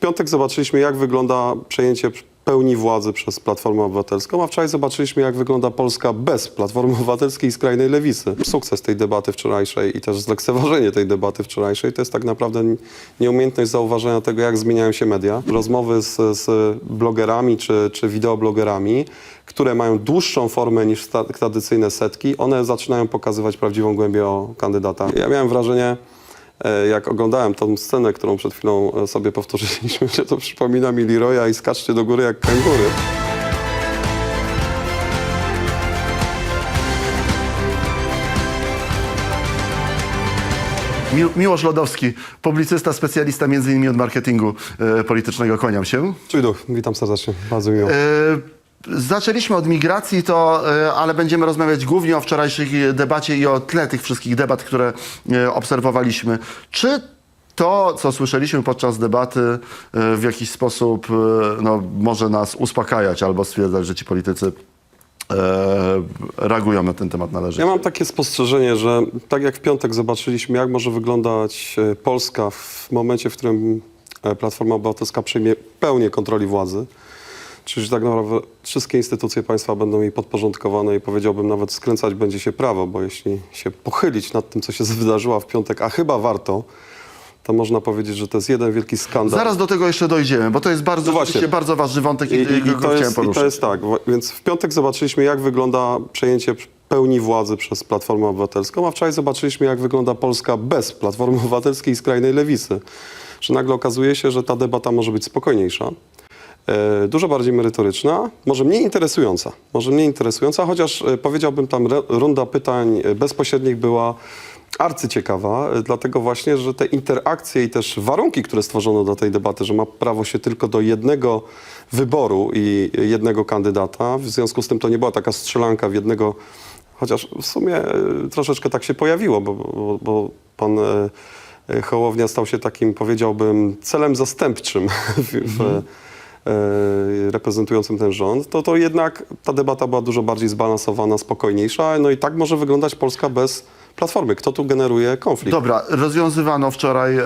piątek zobaczyliśmy, jak wygląda przejęcie pełni władzy przez Platformę Obywatelską, a wczoraj zobaczyliśmy, jak wygląda Polska bez Platformy Obywatelskiej i skrajnej lewicy. Sukces tej debaty wczorajszej i też zlekceważenie tej debaty wczorajszej to jest tak naprawdę nieumiejętność zauważenia tego, jak zmieniają się media. Rozmowy z, z blogerami czy, czy wideoblogerami, które mają dłuższą formę niż tradycyjne setki, one zaczynają pokazywać prawdziwą głębię o kandydata. Ja miałem wrażenie, jak oglądałem tą scenę, którą przed chwilą e, sobie powtórzyliśmy, że to przypomina mi Leroya i skaczcie do góry jak kangury. Mi- Miłosz Lodowski, publicysta, specjalista innymi od marketingu e, politycznego. Kłaniam się. Czuj duch, witam serdecznie, bardzo mi miło. E, Zaczęliśmy od migracji, to, e, ale będziemy rozmawiać głównie o wczorajszej debacie i o tle tych wszystkich debat, które e, obserwowaliśmy. Czy to, co słyszeliśmy podczas debaty, e, w jakiś sposób no, może nas uspokajać albo stwierdzać, że ci politycy reagują na ten temat należycie? Ja mam takie spostrzeżenie, że tak jak w piątek zobaczyliśmy, jak może wyglądać Polska w momencie, w którym Platforma Obywatelska przejmie pełnię kontroli władzy, czyli tak naprawdę wszystkie instytucje państwa będą jej podporządkowane i powiedziałbym nawet skręcać będzie się prawo, bo jeśli się pochylić nad tym, co się wydarzyło w piątek, a chyba warto, to można powiedzieć, że to jest jeden wielki skandal. Zaraz do tego jeszcze dojdziemy, bo to jest bardzo, No bardzo ważny wątek i, I, i, i, i, to chciałem jest, I poruszyć. to jest tak, więc w piątek zobaczyliśmy, jak wygląda przejęcie pełni władzy przez Platformę Obywatelską, a wczoraj zobaczyliśmy, jak wygląda Polska bez Platformy Obywatelskiej i skrajnej lewicy. Że nagle okazuje się, że ta debata może być spokojniejsza, dużo bardziej merytoryczna, może mniej interesująca. Może mniej interesująca, chociaż e, powiedziałbym tam runda pytań e, bezpośrednich była arcyciekawa, e, dlatego właśnie, że te interakcje i też warunki, które stworzono do tej debaty, że ma prawo się tylko do jednego wyboru i jednego kandydata, w związku z tym to nie była taka strzelanka w jednego, chociaż w sumie e, troszeczkę tak się pojawiło, bo, bo, bo pan e, e, Hołownia stał się takim, powiedziałbym, celem zastępczym w, e, reprezentującym ten rząd, to, to jednak ta debata była dużo bardziej zbalansowana, spokojniejsza. No i tak może wyglądać Polska bez Platformy. Kto tu generuje konflikt? Dobra, rozwiązywano wczoraj, e,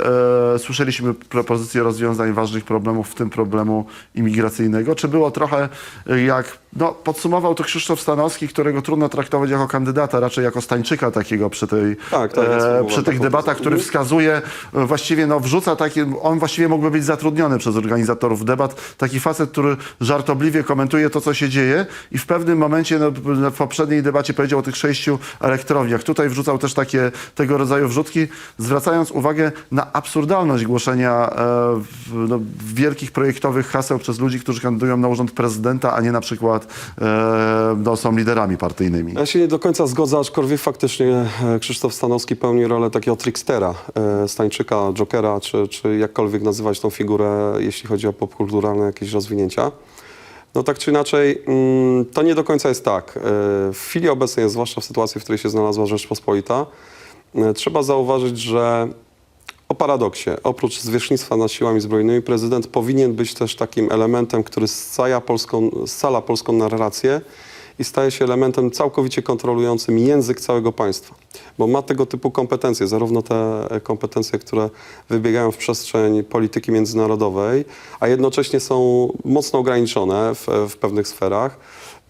słyszeliśmy propozycje rozwiązań ważnych problemów, w tym problemu imigracyjnego. Czy było trochę e, jak, no podsumował to Krzysztof Stanowski, którego trudno traktować jako kandydata, raczej jako stańczyka takiego przy, tej, Tak, tak, e, przy tych debatach, który pozycję. wskazuje, e, właściwie no wrzuca taki, on właściwie mógłby być zatrudniony przez organizatorów debat, taki facet, który żartobliwie komentuje to, co się dzieje i w pewnym momencie, no, w poprzedniej debacie powiedział o tych sześciu elektrowniach. Tutaj wrzucał też takie tego rodzaju wrzutki, zwracając uwagę na absurdalność głoszenia e, w, no, wielkich projektowych haseł przez ludzi, którzy kandydują na urząd prezydenta, a nie na przykład e, no, są liderami partyjnymi. Ja się nie do końca zgodzę, aczkolwiek faktycznie e, Krzysztof Stanowski pełni rolę takiego trickstera, e, Stańczyka, Jokera, czy, czy jakkolwiek nazywać tą figurę, jeśli chodzi o popkulturalne jakieś rozwinięcia. No tak czy inaczej, mm, to nie do końca jest tak. W chwili obecnej, zwłaszcza w sytuacji, w której się znalazła Rzeczpospolita, trzeba zauważyć, że o paradoksie, oprócz zwierzchnictwa nad siłami zbrojnymi, prezydent powinien być też takim elementem, który scaja polską, scala polską narrację i staje się elementem całkowicie kontrolującym język całego państwa. Bo ma tego typu kompetencje, zarówno te kompetencje, które wybiegają w przestrzeń polityki międzynarodowej, a jednocześnie są mocno ograniczone w, w pewnych sferach.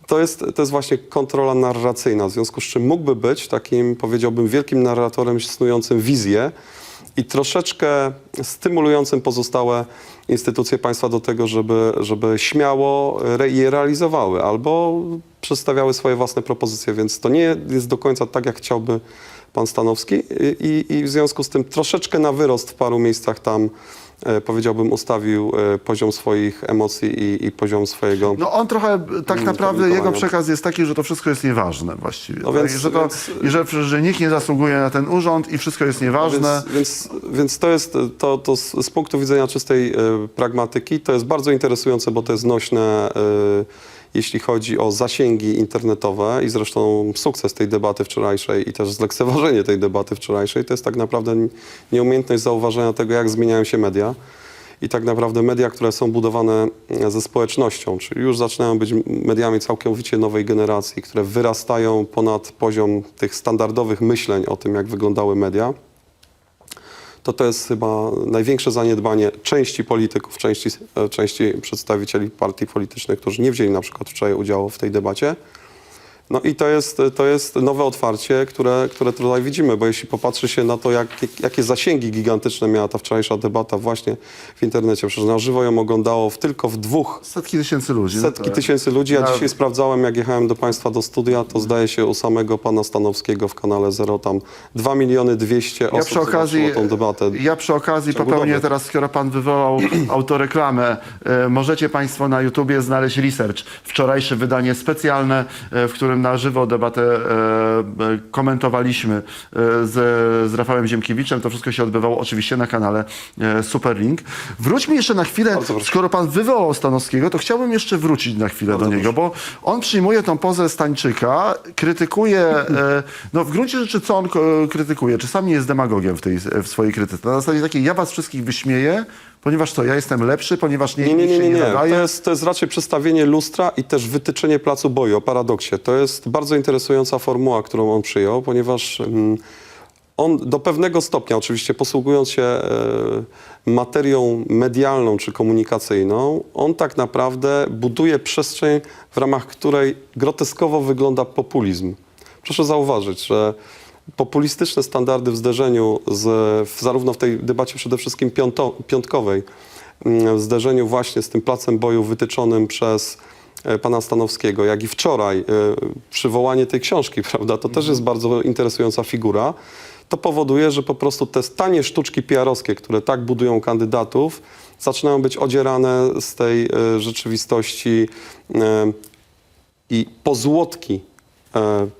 To jest, to jest właśnie kontrola narracyjna, w związku z czym mógłby być takim, powiedziałbym, wielkim narratorem snującym wizję, i troszeczkę stymulującym pozostałe instytucje państwa do tego, żeby, żeby śmiało re, je realizowały albo przedstawiały swoje własne propozycje, więc to nie jest do końca tak, jak chciałby pan Stanowski. I, i w związku z tym troszeczkę na wyrost w paru miejscach tam powiedziałbym ustawił e, poziom swoich emocji i, i poziom swojego... No on trochę, tak Mm, naprawdę jego przekaz jest taki, że to wszystko jest nieważne właściwie. No tak? więc- I że, to, więc- i że, że nikt nie zasługuje na ten urząd i wszystko jest nieważne. Więc, więc, więc to jest, to, to z, punktu widzenia czystej e, pragmatyki, to jest bardzo interesujące, bo to jest nośne, e, jeśli chodzi o zasięgi internetowe i zresztą sukces tej debaty wczorajszej i też zlekceważenie tej debaty wczorajszej, to jest tak naprawdę nieumiejętność zauważenia tego, jak zmieniają się media. I tak naprawdę media, które są budowane e, ze społecznością, czyli już zaczynają być mediami całkowicie nowej generacji, które wyrastają ponad poziom tych standardowych myśleń o tym, jak wyglądały media, to to jest chyba największe zaniedbanie części polityków, części, e, części przedstawicieli partii politycznych, którzy nie wzięli na przykład wczoraj udziału w tej debacie. No i to jest, to jest nowe otwarcie, które, które tutaj widzimy, bo jeśli popatrzy się na to, jak, jakie zasięgi gigantyczne miała ta wczorajsza debata właśnie w internecie, przecież na żywo ją oglądało w, tylko w dwóch Setki tysięcy ludzi. no setki tak. tysięcy ludzi. Ja Ja- dzisiaj sprawdzałem, jak jechałem do Państwa do studia, to zdaje się u samego pana Stanowskiego w kanale Zero tam 2 miliony 200 Ja osób przy okazji, tą debatę. ja przy okazji popełnię teraz, skoro pan wywołał autoreklamę, e, możecie państwo na YouTubie znaleźć research, wczorajsze wydanie specjalne, e, w którym na żywo debatę e, e, komentowaliśmy e, z, z Rafałem Ziemkiewiczem. To wszystko się odbywało oczywiście na kanale Superlink. Wróćmy jeszcze na chwilę, proszę. skoro pan wywołał Stanowskiego, to chciałbym jeszcze wrócić na chwilę Bardzo do niego, bo on przyjmuje tą pozę Stańczyka, krytykuje, no w gruncie rzeczy co on krytykuje? Czy sam nie jest demagogiem w, tej, w swojej krytyce? Na zasadzie takiej, ja was wszystkich wyśmieję, ponieważ co, ja jestem lepszy, ponieważ nie, Nie, nie, nikt nie, się nie, nie. To nadaje? jest, to jest raczej przedstawienie lustra i też wytyczenie placu boju, o paradoksie. To jest bardzo interesująca formuła, którą on przyjął, ponieważ mm, on do pewnego stopnia, oczywiście posługując się e, materią medialną czy komunikacyjną, on tak naprawdę buduje przestrzeń, w ramach której groteskowo wygląda populizm. Proszę zauważyć, że populistyczne standardy w zderzeniu z, w, zarówno w tej debacie przede wszystkim piąto, piątkowej, mm, w zderzeniu właśnie z tym placem boju wytyczonym przez e, pana Stanowskiego, jak i wczoraj e, przywołanie tej książki, prawda, to też jest bardzo interesująca figura. To powoduje, że po prostu te tanie sztuczki PR-owskie, które tak budują kandydatów, zaczynają być odzierane z tej e, rzeczywistości i pozłotki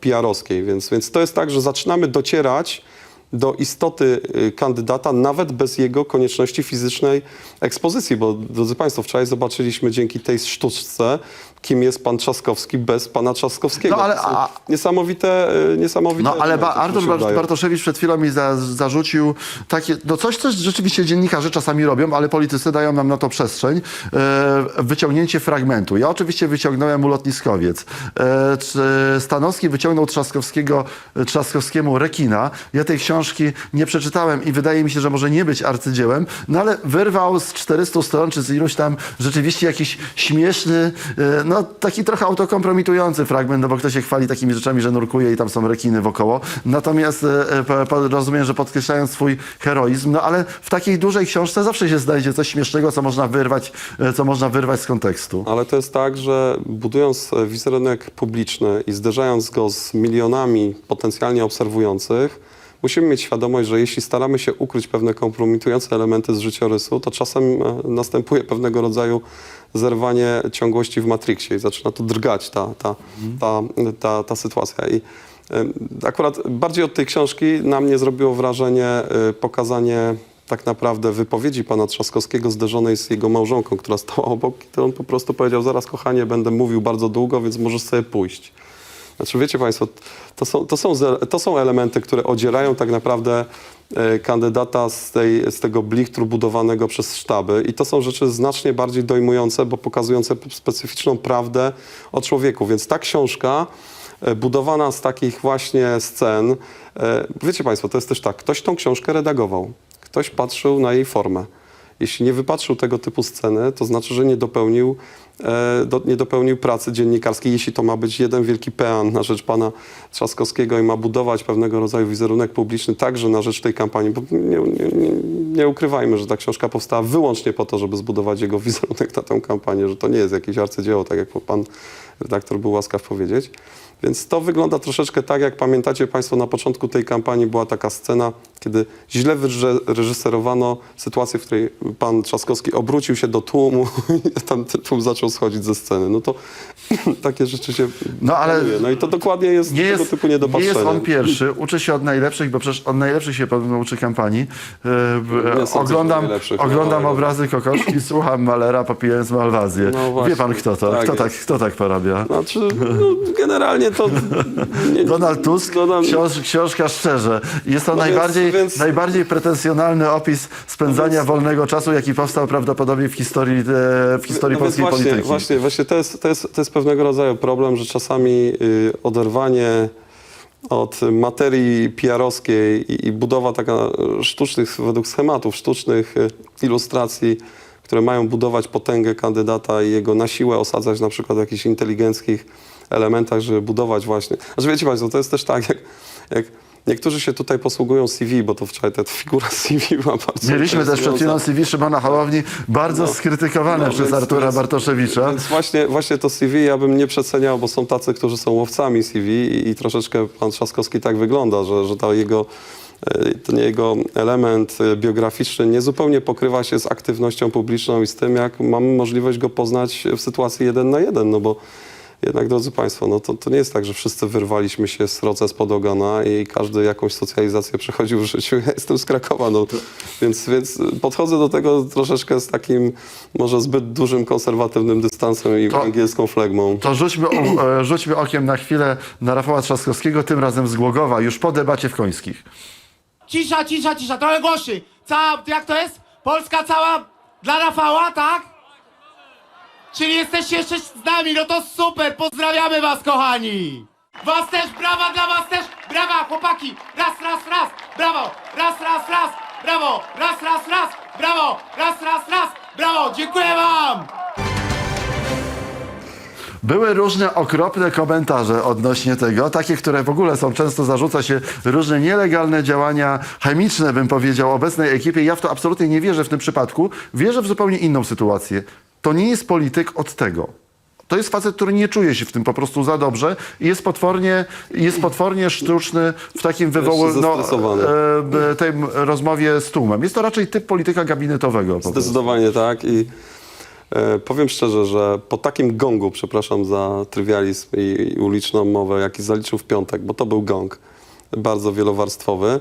PR-owskiej. Więc, więc to jest tak, że zaczynamy docierać do istoty y, kandydata nawet bez jego konieczności fizycznej ekspozycji, bo drodzy Państwo, wczoraj zobaczyliśmy dzięki tej sztuczce, kim jest pan Trzaskowski bez pana Trzaskowskiego. No, ale- a- Niesamowite, y, niesamowite No ale ba, Artur. Bartoszewicz przed chwilą mi za, zarzucił takie, no coś, co rzeczywiście dziennikarze czasami robią, ale politycy dają nam na to przestrzeń, e, wyciągnięcie fragmentu. Ja oczywiście wyciągnąłem ulotniskowiec. E, Stanowski wyciągnął Trzaskowskiego, Trzaskowskiemu rekina. Ja tej książki nie przeczytałem i wydaje mi się, że może nie być arcydziełem, no ale wyrwał z 400 stron, czy z iluś tam rzeczywiście jakiś śmieszny, e, no taki trochę autokompromitujący fragment, no bo ktoś się chwali takimi rzeczami, że nurkuje i tam są rekiny wokoło. Natomiast e, e, rozumiem, że podkreślając swój heroizm, no ale w takiej dużej książce zawsze się znajdzie coś śmiesznego, co można wyrwać, co można wyrwać z kontekstu. Ale to jest tak, że budując wizerunek publiczny i zderzając go z milionami potencjalnie obserwujących, musimy mieć świadomość, że jeśli staramy się ukryć pewne kompromitujące elementy z życiorysu, to czasem e, następuje pewnego rodzaju zerwanie ciągłości w Matrixie i zaczyna tu drgać ta, ta, ta, ta, ta sytuacja. I e, akurat bardziej od tej książki na mnie zrobiło wrażenie e, pokazanie tak naprawdę wypowiedzi pana Trzaskowskiego zderzonej z jego małżonką, która stała obok, to on po prostu powiedział, zaraz kochanie, będę mówił bardzo długo, więc możesz sobie pójść. Znaczy wiecie państwo, to są, to są, to są elementy, które odzierają tak naprawdę e, kandydata z, tej, z tego blichtru budowanego przez sztaby i to są rzeczy znacznie bardziej dojmujące, bo pokazujące specyficzną prawdę o człowieku. Więc ta książka e, budowana z takich właśnie scen, e, wiecie państwo, to jest też tak, ktoś tą książkę redagował, ktoś patrzył na jej formę. Jeśli nie wypatrzył tego typu sceny, to znaczy, że nie dopełnił, e, do, nie dopełnił pracy dziennikarskiej. Jeśli to ma być jeden wielki pean na rzecz pana Trzaskowskiego i ma budować pewnego rodzaju wizerunek publiczny także na rzecz tej kampanii, bo nie, nie, nie, ukrywajmy, że ta książka powstała wyłącznie po to, żeby zbudować jego wizerunek na tę kampanię, że to nie jest jakieś arcydzieło, tak jak pan redaktor był łaskaw powiedzieć. Więc to wygląda troszeczkę tak, jak pamiętacie Państwo, na początku tej kampanii była taka scena, kiedy źle wyreżyserowano sytuację, w której pan Trzaskowski obrócił się do tłumu i tam tłum zaczął schodzić ze sceny. No to takie rzeczy się No, ale planuje. No i to dokładnie jest Nie tego jest, typu nie niedopatrzenie. jest on pierwszy, uczy się od najlepszych, bo przecież od najlepszych się podobno uczy kampanii. E, Nie oglądam oglądam no, ale- obrazy kokoszki, słucham Malera popijając malwazję. No Wie pan kto to? tak kto, tak, kto tak porabia? Znaczy, no, generalnie to... Nie, Donald Tusk, książ, książka Szczerze. Jest to No najbardziej, więc- najbardziej pretensjonalny opis spędzania wolnego czasu, jaki powstał prawdopodobnie w historii, e, w historii No polskiej właśnie, polityki. Właśnie, właśnie to, jest, to, jest, to jest pewnego rodzaju problem, że czasami y, oderwanie od materii PR-owskiej i, i budowa taka sztucznych, według schematów, sztucznych e, ilustracji, które mają budować potęgę kandydata i jego na siłę osadzać na przykład w jakichś inteligenckich elementach, żeby budować właśnie. Znaczy wiecie Państwo, to jest też tak, jak, jak niektórzy się tutaj posługują CV, bo to wczoraj ta figura CV była bardzo Mieliśmy też przed chwilą. CV Szymona Hołowni, bardzo skrytykowane No, przez więc- Artura więc- Bartoszewicza. Więc właśnie, właśnie to CV ja bym nie przeceniał, bo są tacy, którzy są łowcami CV i, i troszeczkę pan Trzaskowski tak wygląda, że, że ta jego, e, ten jego element e, biograficzny niezupełnie pokrywa się z aktywnością publiczną i z tym, jak mamy możliwość go poznać w sytuacji jeden na jeden, no bo jednak, drodzy Państwo, no to, to nie jest tak, że wszyscy wyrwaliśmy się z roce spod ogona i każdy jakąś socjalizację przechodził w życiu. Ja jestem z Krakowa, no, więc, więc podchodzę do tego troszeczkę z takim może zbyt dużym konserwatywnym dystansem i To- angielską flegmą. To rzućmy, o, e, rzućmy okiem na chwilę na Rafała Trzaskowskiego, tym razem z Głogowa, już po debacie w Końskich. Cisza, cisza, cisza, trochę głośniej. Cała, jak to jest? Polska cała dla Rafała, tak? Czyli jesteście jeszcze z nami, no to super, pozdrawiamy was, kochani! Was też, brawa dla was też, brawa, chłopaki! Raz, raz, raz, brawo! Raz, raz, raz, brawo! Raz, raz, raz, brawo! Raz, raz, raz, brawo! Dziękuję wam! Były różne okropne komentarze odnośnie tego, takie, które w ogóle są, często zarzuca się różne nielegalne działania chemiczne, bym powiedział, obecnej ekipie. Ja w to absolutnie nie wierzę w tym przypadku. Wierzę w zupełnie inną sytuację. To nie jest polityk od tego. To jest facet, który nie czuje się w tym po prostu za dobrze i jest potwornie, jest potwornie sztuczny w takim wywołu, no, e, tej rozmowie z tłumem. Jest to raczej typ polityka gabinetowego. Zdecydowanie tak i e, powiem szczerze, że po takim gongu, przepraszam za trywializm i, i uliczną mowę, jaki zaliczył w piątek, bo to był gong bardzo wielowarstwowy,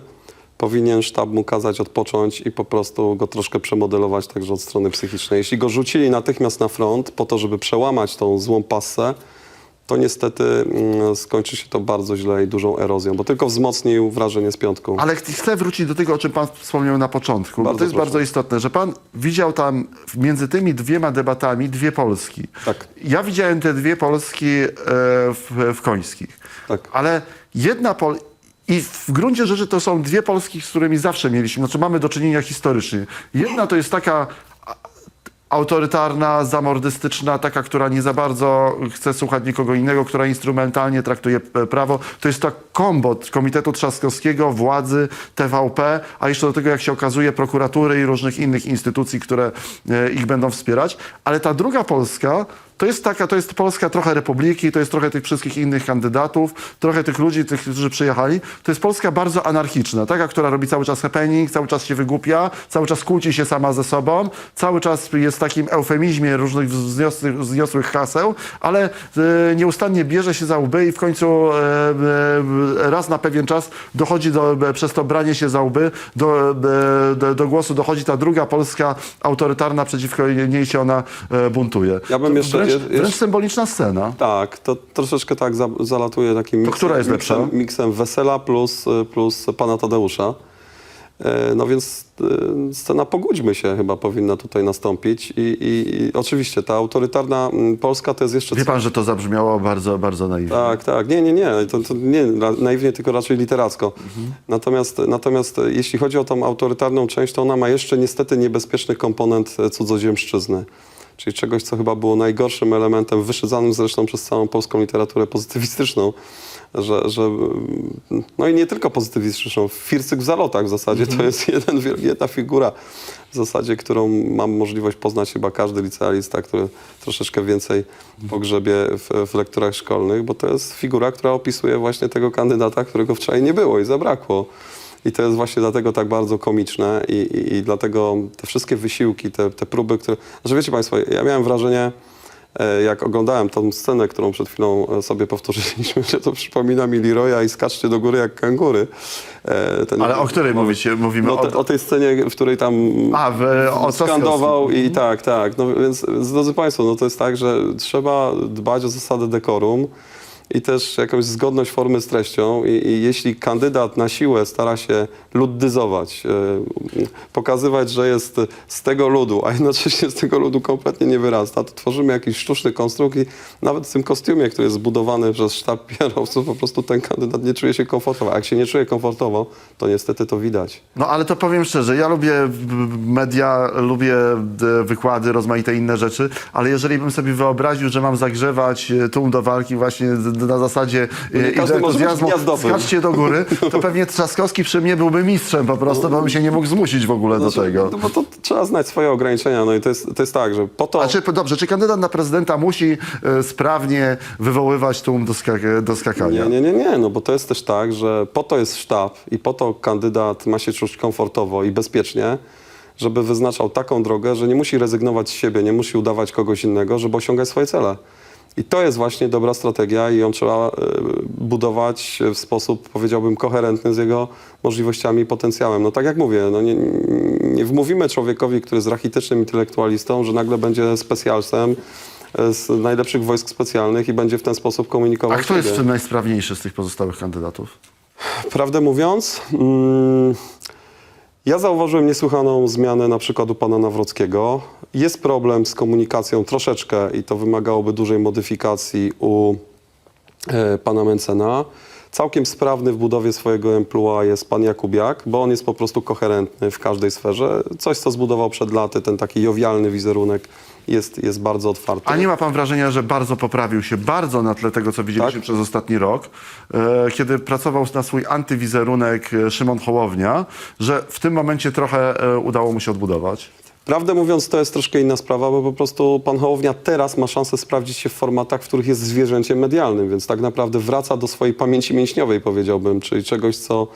powinien sztab mu kazać odpocząć i po prostu go troszkę przemodelować także od strony psychicznej. Jeśli go rzucili natychmiast na front po to, żeby przełamać tą złą passę, to niestety mm, skończy się to bardzo źle i dużą erozją, bo tylko wzmocnił wrażenie z piątku. Ale ch- chcę wrócić do tego, o czym pan wspomniał na początku. bo Bardzo to jest proszę. bardzo istotne, że pan widział tam w- między tymi dwiema debatami dwie Polski. Tak. Ja widziałem te dwie Polski e, w, w Końskich. Tak. Ale jedna Pol... I w gruncie rzeczy to są dwie Polski, z którymi zawsze mieliśmy, znaczy mamy do czynienia historycznie. Jedna to jest taka autorytarna, zamordystyczna, taka, która nie za bardzo chce słuchać nikogo innego, która instrumentalnie traktuje prawo. To jest to kombo Komitetu Trzaskowskiego, władzy, TVP, a jeszcze do tego, jak się okazuje, prokuratury i różnych innych instytucji, które e, ich będą wspierać. Ale ta druga Polska to jest taka, to jest Polska trochę republiki, to jest trochę tych wszystkich innych kandydatów, trochę tych ludzi, tych, którzy przyjechali. To jest Polska bardzo anarchiczna, taka, która robi cały czas happening, cały czas się wygłupia, cały czas kłóci się sama ze sobą, cały czas jest w takim eufemizmie różnych wzniosłych, wzniosłych haseł, ale e, nieustannie bierze się za łby i w końcu e, e, raz na pewien czas dochodzi do, przez to branie się za łby, do, do, do głosu dochodzi ta druga Polska autorytarna, przeciwko niej się ona buntuje. Ja bym jeszcze- wręcz, je- wręcz symboliczna scena. Tak, to troszeczkę tak za, zalatuje takim miksem, która jest lepsza? miksem, miksem wesela plus, y, plus pana Tadeusza. E, No więc e, scena pogódźmy się chyba powinna tutaj nastąpić i, i, i oczywiście ta autorytarna mm, Polska to jest jeszcze... Wie pan, że to zabrzmiało bardzo, bardzo naiwnie. Tak, tak. Nie, nie, nie. To, to nie na- naiwnie, tylko raczej literacko. Natomiast, natomiast e, jeśli chodzi o tą autorytarną część, to ona ma jeszcze niestety niebezpieczny komponent e, cudzoziemszczyzny. Czyli czegoś, co chyba było najgorszym elementem, wyszydzanym zresztą przez całą polską literaturę pozytywistyczną, że, że mm, no i nie tylko pozytywistyczną, Fircyk w zalotach w zasadzie to jest jeden, jedna figura w zasadzie, którą mam możliwość poznać chyba każdy licealista, który troszeczkę więcej pogrzebie w, w lekturach szkolnych, bo to jest figura, która opisuje właśnie tego kandydata, którego wczoraj nie było i zabrakło. I to jest właśnie dlatego tak bardzo komiczne i, i, i dlatego te wszystkie wysiłki, te, te próby, które... Znaczy wiecie Państwo, ja miałem wrażenie, e, jak oglądałem tą scenę, którą przed chwilą e, sobie powtórzyliśmy, że to przypomina mi Leroya i skaczcie do góry jak kangury. E, ten- Ale o której mówicie? Mówimy No, o... te, o tej scenie, w której tam A, w, o skandował i tak, tak. No więc, więc drodzy Państwo, no to jest tak, że trzeba dbać o zasadę dekorum i też jakąś zgodność formy z treścią. I, i jeśli kandydat na siłę stara się luddyzować, e, pokazywać, że jest z tego ludu, a jednocześnie z tego ludu kompletnie nie wyrasta, to tworzymy jakiś sztuczny konstrukt i nawet w tym kostiumie, który jest zbudowany przez sztab PR-owców, po prostu ten kandydat nie czuje się komfortowo. A jak się nie czuje komfortowo, to niestety to widać. No ale to powiem szczerze, ja lubię media, lubię d- wykłady, rozmaite inne rzeczy, ale jeżeli bym sobie wyobraził, że mam zagrzewać e, tłum do walki właśnie na zasadzie No nie każdy może być entuzjazmu, skaczcie do góry, to pewnie Trzaskowski przy mnie byłby mistrzem po prostu, bo bym się nie mógł zmusić w ogóle do Znaczy, tego. No bo to trzeba znać swoje ograniczenia, no i to jest, to jest tak, że po to... A czy, dobrze, czy kandydat na prezydenta musi e, sprawnie wywoływać tłum do, skak- do skakania? Nie, nie, nie, nie, no bo to jest też tak, że po to jest sztab i po to kandydat ma się czuć komfortowo i bezpiecznie, żeby wyznaczał taką drogę, że nie musi rezygnować z siebie, nie musi udawać kogoś innego, żeby osiągać swoje cele. I to jest właśnie dobra strategia i ją trzeba e, budować w sposób, powiedziałbym, koherentny z jego możliwościami i potencjałem. No tak jak mówię, no nie, nie wmówimy człowiekowi, który jest rachitycznym intelektualistą, że nagle będzie specjalsem e, z najlepszych wojsk specjalnych i będzie w ten sposób komunikował A kto jest w tym najsprawniejszy z tych pozostałych kandydatów? Prawdę mówiąc, mm, ja zauważyłem niesłychaną zmianę na przykład u pana Nawrockiego. Jest problem z komunikacją troszeczkę i to wymagałoby dużej modyfikacji u e, pana Mencena. Całkiem sprawny w budowie swojego emploi jest pan Jakubiak, bo on jest po prostu koherentny w każdej sferze. Coś, co zbudował przed laty, ten taki jowialny wizerunek jest, jest bardzo otwarty. A nie ma pan wrażenia, że bardzo poprawił się, bardzo na tle tego, co widzieliśmy Tak. przez ostatni rok, e, kiedy pracował na swój antywizerunek e, Szymon Hołownia, że w tym momencie trochę e, udało mu się odbudować? Prawdę mówiąc, to jest troszkę inna sprawa, bo po prostu pan Hołownia teraz ma szansę sprawdzić się w formatach, w których jest zwierzęciem medialnym, więc tak naprawdę wraca do swojej pamięci mięśniowej, powiedziałbym, czyli czegoś, co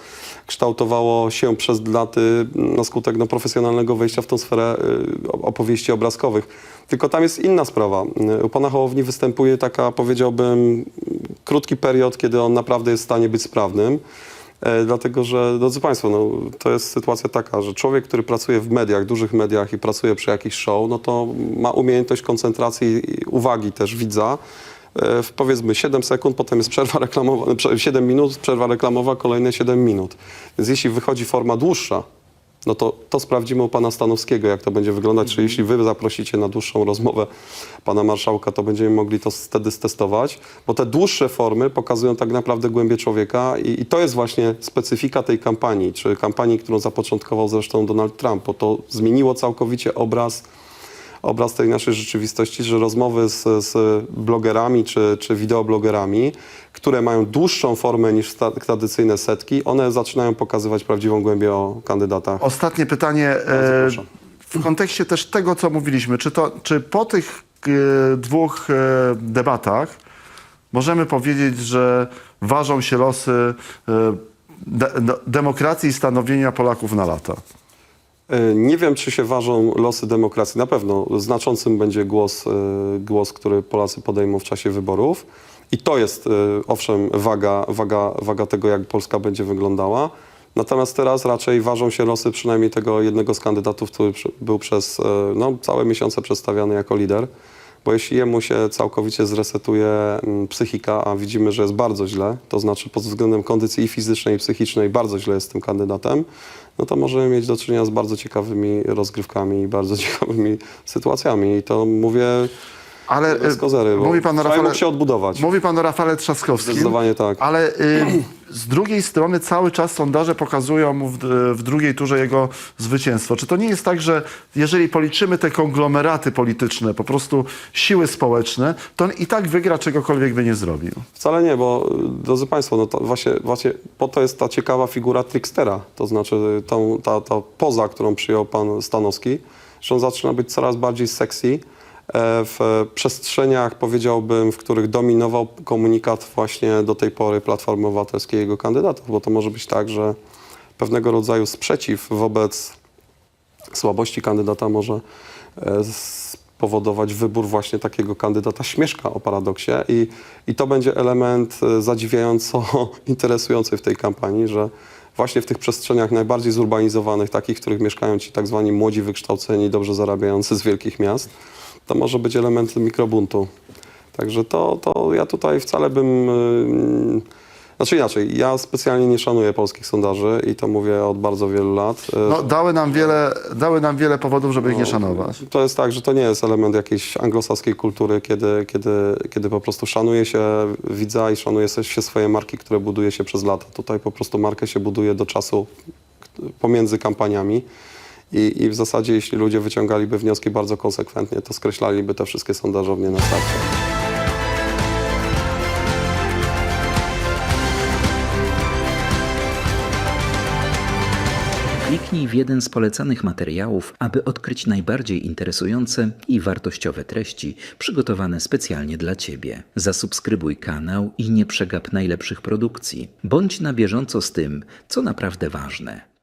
kształtowało się przez laty na skutek no, profesjonalnego wejścia w tą sferę y, opowieści obrazkowych. Tylko tam jest inna sprawa. Y, U pana Hołowni występuje taka, powiedziałbym, krótki period, kiedy on naprawdę jest w stanie być sprawnym. E, Dlatego, że, drodzy Państwo, no, to jest sytuacja taka, że człowiek, który pracuje w mediach, dużych mediach i pracuje przy jakichś show, no to ma umiejętność koncentracji i uwagi też widza e, w powiedzmy 7 sekund, potem jest przerwa reklamowa, prze- 7 minut, przerwa reklamowa, kolejne 7 minut. Więc jeśli wychodzi forma dłuższa, no to, to sprawdzimy u pana Stanowskiego, jak to będzie wyglądać. Czy jeśli wy zaprosicie na dłuższą rozmowę pana marszałka, to będziemy mogli to wtedy stestować, bo te dłuższe formy pokazują tak naprawdę głębię człowieka i, i to jest właśnie specyfika tej kampanii, czy kampanii, którą zapoczątkował zresztą Donald Trump, bo to zmieniło całkowicie obraz obraz tej naszej rzeczywistości, że rozmowy z, z blogerami czy, czy wideoblogerami, które mają dłuższą formę niż tradycyjne setki, one zaczynają pokazywać prawdziwą głębię o kandydatach. Ostatnie pytanie e, w kontekście też tego, co mówiliśmy. Czy, to, czy po tych e, dwóch e, debatach możemy powiedzieć, że ważą się losy e, de, de, demokracji i stanowienia Polaków na lata? E, Nie wiem, czy się ważą losy demokracji. Na pewno znaczącym będzie głos, e, głos, który Polacy podejmą w czasie wyborów. I to jest, e, owszem, waga, waga, waga tego, jak Polska będzie wyglądała. Natomiast teraz raczej ważą się losy przynajmniej tego jednego z kandydatów, który był przez no, całe miesiące przedstawiany jako lider. Bo jeśli jemu się całkowicie zresetuje mm, psychika, a widzimy, że jest bardzo źle, to znaczy pod względem kondycji i fizycznej, i psychicznej bardzo źle jest tym kandydatem, no to możemy mieć do czynienia z bardzo ciekawymi rozgrywkami i bardzo ciekawymi sytuacjami. I to mówię Ale bez bo mówi pan o Rafale, mógł się odbudować. mówi pan o Rafale Trzaskowskim. Zdecydowanie tak. Ale y, z drugiej strony cały czas sondaże pokazują mu w, w drugiej turze jego zwycięstwo. Czy to nie jest tak, że jeżeli policzymy te konglomeraty polityczne, po prostu siły społeczne, to on i tak wygra, czegokolwiek by nie zrobił? Wcale nie, bo y, drodzy Państwo, no to właśnie, właśnie po to jest ta ciekawa figura trickstera, to znaczy tą, ta, ta poza, którą przyjął pan Stanowski, że on zaczyna być coraz bardziej sexy w przestrzeniach, powiedziałbym, w których dominował komunikat właśnie do tej pory Platformy Obywatelskiej i jego kandydatów, bo to może być tak, że pewnego rodzaju sprzeciw wobec słabości kandydata może e, spowodować wybór właśnie takiego kandydata. Śmieszka o paradoksie i, i to będzie element e, zadziwiająco interesujący w tej kampanii, że właśnie w tych przestrzeniach najbardziej zurbanizowanych, takich, w których mieszkają ci tak zwani młodzi, wykształceni, dobrze zarabiający z wielkich miast, to może być element mikrobuntu. Także to, to ja tutaj wcale bym... y, Znaczy inaczej, ja specjalnie nie szanuję polskich sondaży i to mówię od bardzo wielu lat. Y, No, dały, nam wiele, dały nam wiele powodów, żeby ich nie szanować. To jest tak, że to nie jest element jakiejś anglosaskiej kultury, kiedy, kiedy, kiedy po prostu szanuje się widza i szanuje się swoje marki, które buduje się przez lata. Tutaj po prostu markę się buduje do czasu pomiędzy kampaniami. I, I w zasadzie, jeśli ludzie wyciągaliby wnioski bardzo konsekwentnie, to skreślaliby te wszystkie sondażownie na starcie. Kliknij w jeden z polecanych materiałów, aby odkryć najbardziej interesujące i wartościowe treści przygotowane specjalnie dla Ciebie. Zasubskrybuj kanał i nie przegap najlepszych produkcji. Bądź na bieżąco z tym, co naprawdę ważne.